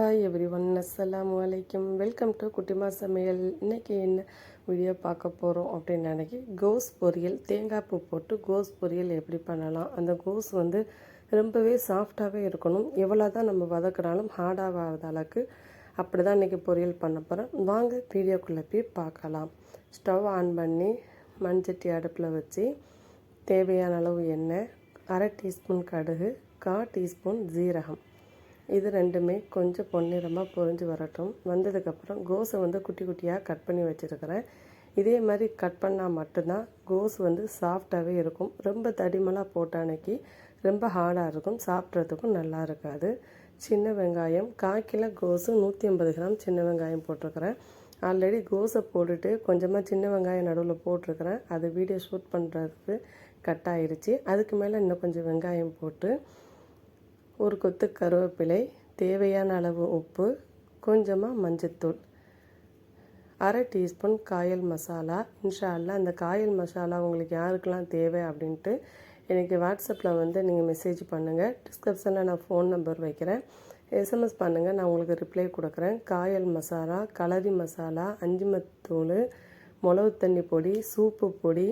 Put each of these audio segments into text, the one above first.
Hi every one அஸ்லாம் அலைக்கும் welcome to குட்டிமா சமையல் இன்றைக்கி என்ன வீடியோ பார்க்க போகிறோம் அப்படின்னு நினைக்கி கோஸ் பொரியல் தேங்காய் பூ போட்டு கோஸ் பொரியல் எப்படி பண்ணலாம்? அந்த கோஸ் வந்து ரொம்பவே சாஃப்டாகவே இருக்கணும். எவ்வளோ தான் நம்ம வதக்கினாலும் ஹார்டாகாத அளவுக்கு அப்படி தான் இன்றைக்கி பொரியல் பண்ண போகிறோம் வாங்க வீடியோக்குள்ளே போய் பார்க்கலாம். ஸ்டவ் ஆன் பண்ணி மண்சட்டி அடுப்பில் வச்சு தேவையான அளவு எண்ணெய் அரை டீஸ்பூன் கடுகு கா டீஸ்பூன் ஜீரகம் இது ரெண்டுமே கொஞ்சம் பொன்னிறமாக பொறிஞ்சு வரட்டும். வந்ததுக்கப்புறம் கோஸை வந்து குட்டி குட்டியாக கட் பண்ணி வச்சுருக்கிறேன். இதே மாதிரி கட் பண்ணால் மட்டும்தான் கோஸ் வந்து சாஃப்டாகவே இருக்கும். ரொம்ப தடிமலாக போட்ட அன்னைக்கு ரொம்ப ஹார்டாக இருக்கும். சாப்பிட்றதுக்கும் நல்லா இருக்காது. சின்ன வெங்காயம் கால் கிலோ கோஸு நூற்றி ஐம்பது கிராம் சின்ன வெங்காயம் போட்டிருக்கிறேன். ஆல்ரெடி கோஸை போட்டுட்டு கொஞ்சமாக சின்ன வெங்காயம் நடுவில் போட்டிருக்கிறேன். அது வீடியோ ஷூட் பண்ணுறதுக்கு கட் ஆயிடுச்சு அதுக்கு மேலே இன்னும் கொஞ்சம் வெங்காயம் போட்டு ஒரு கொத்து கருவேப்பிலை தேவையான அளவு உப்பு கொஞ்சமாக மஞ்சத்தூள் அரை டீஸ்பூன் காயல் மசாலா. இன்ஷா அந்த காயல் மசாலா உங்களுக்கு யாருக்கெல்லாம் தேவை அப்படின்ட்டு எனக்கு வாட்ஸ்அப்பில் வந்து நீங்கள் மெசேஜ் பண்ணுங்கள் டிஸ்கிரிப்ஷனில் நான் ஃபோன் நம்பர் வைக்கிறேன். எஸ்எம்எஸ் பண்ணுங்கள் நான் உங்களுக்கு ரிப்ளை கொடுக்குறேன். காயல் மசாலா கலரி மசாலா அஞ்சுமத்தூள் மிளகு தண்ணி பொடி சூப்பு பொடி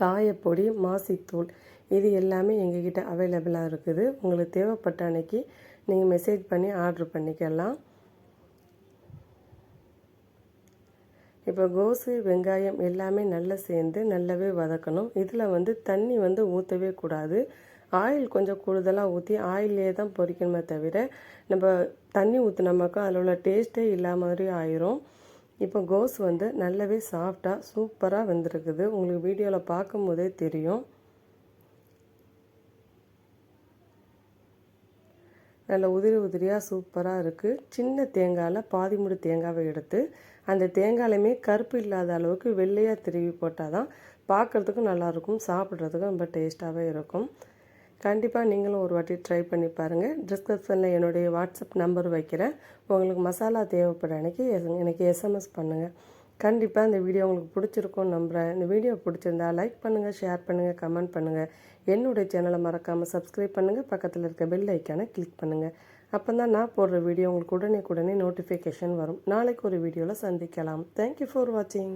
காயப்பொடி மாசித்தூள். இது எல்லாமே எங்ககிட்ட அவைலபிளாக இருக்குது. உங்களுக்கு தேவைப்பட்ட அன்னைக்கு நீங்கள் மெசேஜ் பண்ணி ஆர்டர் பண்ணிக்கலாம். இப்போ கோஸு வெங்காயம் எல்லாமே நல்லா சேர்ந்து நல்லாவே வதக்கணும். இதில் வந்து தண்ணி வந்து ஊற்றவே கூடாது. ஆயில் கொஞ்சம் கூடுதலாக ஊற்றி ஆயிலே தான் பொரிக்கணுமே தவிர நம்ம தண்ணி ஊற்றினோமாக்கா அதில் உள்ள டேஸ்ட்டே இல்லாத மாதிரி ஆயிரும். இப்போ கோஸ் வந்து நல்லாவே சாஃப்டாக சூப்பராக வெந்திருக்குது. உங்களுக்கு வீடியோவில் பார்க்கும் போதே தெரியும். நல்ல உதிரி உதிரியாக சூப்பராக இருக்குது சின்ன தேங்காயில் பாதி முடி தேங்காவை எடுத்து அந்த தேங்காயிலுமே கருப்பு இல்லாத அளவுக்கு வெள்ளையாக திருவி போட்டால் தான் பார்க்குறதுக்கும் நல்லாயிருக்கும் சாப்பிட்றதுக்கும் ரொம்ப டேஸ்ட்டாகவே இருக்கும். கண்டிப்பாக நீங்களும் ஒரு வாட்டி ட்ரை பண்ணி பாருங்கள் டிஸ்கிரிப்ஷனில் என்னுடைய வாட்ஸ்அப் நம்பர் வைக்கிறேன். உங்களுக்கு மசாலா தேவைப்பட அன்றைக்கி எனக்கு எஸ்எம்எஸ் பண்ணுங்கள் கண்டிப்பாக இந்த வீடியோ உங்களுக்கு பிடிச்சிருக்கும் நம்புகிறேன் இந்த வீடியோ பிடிச்சிருந்தா லைக் பண்ணுங்கள் ஷேர் பண்ணுங்கள் கமெண்ட் பண்ணுங்கள் என்னுடைய சேனலை மறக்காமல் சப்ஸ்கிரைப் பண்ணுங்கள் பக்கத்தில் இருக்க பெல் ஐக்கானை கிளிக் பண்ணுங்கள் அப்போ தான் நான் போடுற வீடியோ உங்களுக்கு உடனே உடனே நோட்டிஃபிகேஷன் வரும். நாளைக்கு ஒரு வீடியோவில் சந்திக்கலாம். தேங்க்யூ ஃபார் வாட்சிங்